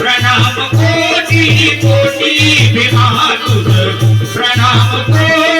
प्रणाम कोटी कोटी भीमा प्रणाम कोटी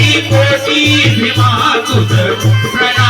पोटी भीमा तुझ.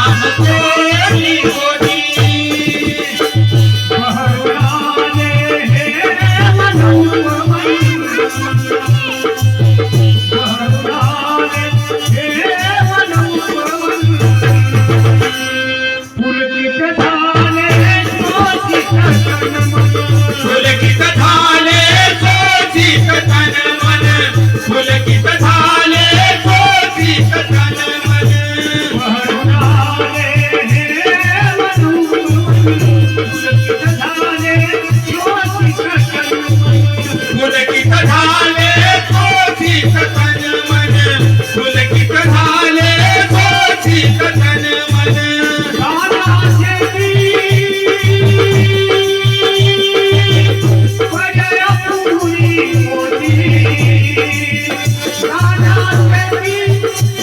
Thank you.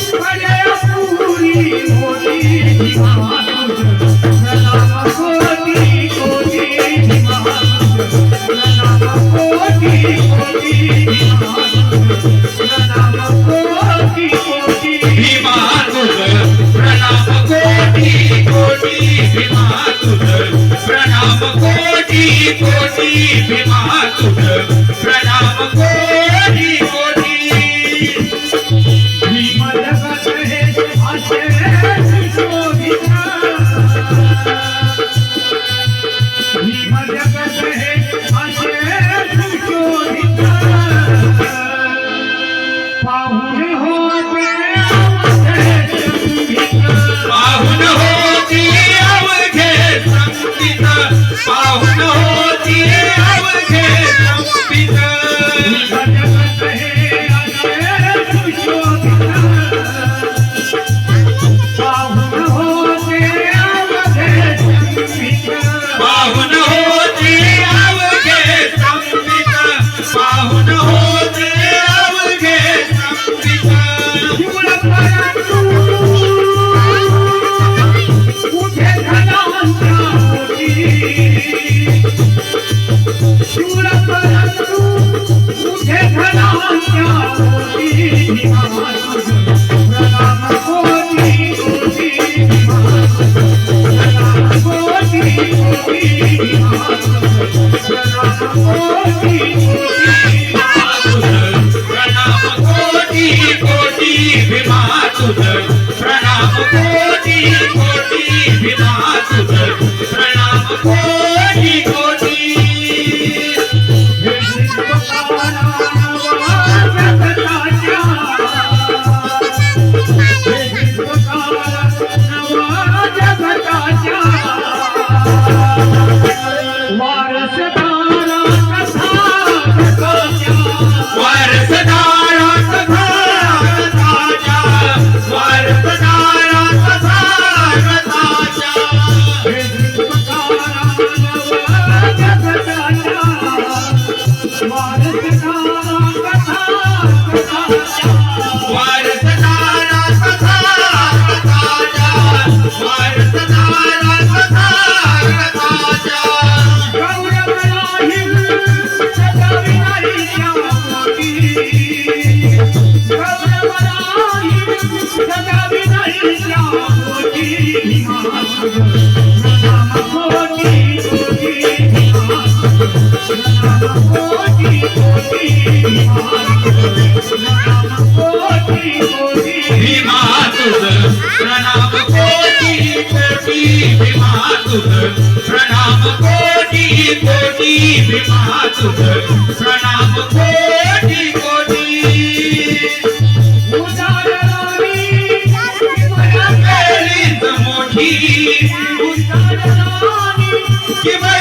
कोटी कोटी विमा तुझ. प्रणाम कोटी कोटी प्रणाम कोटी कोटी विमा तुझ. प्रणाम कोटी give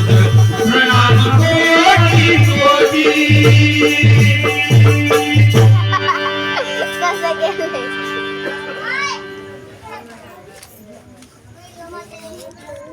Thank you.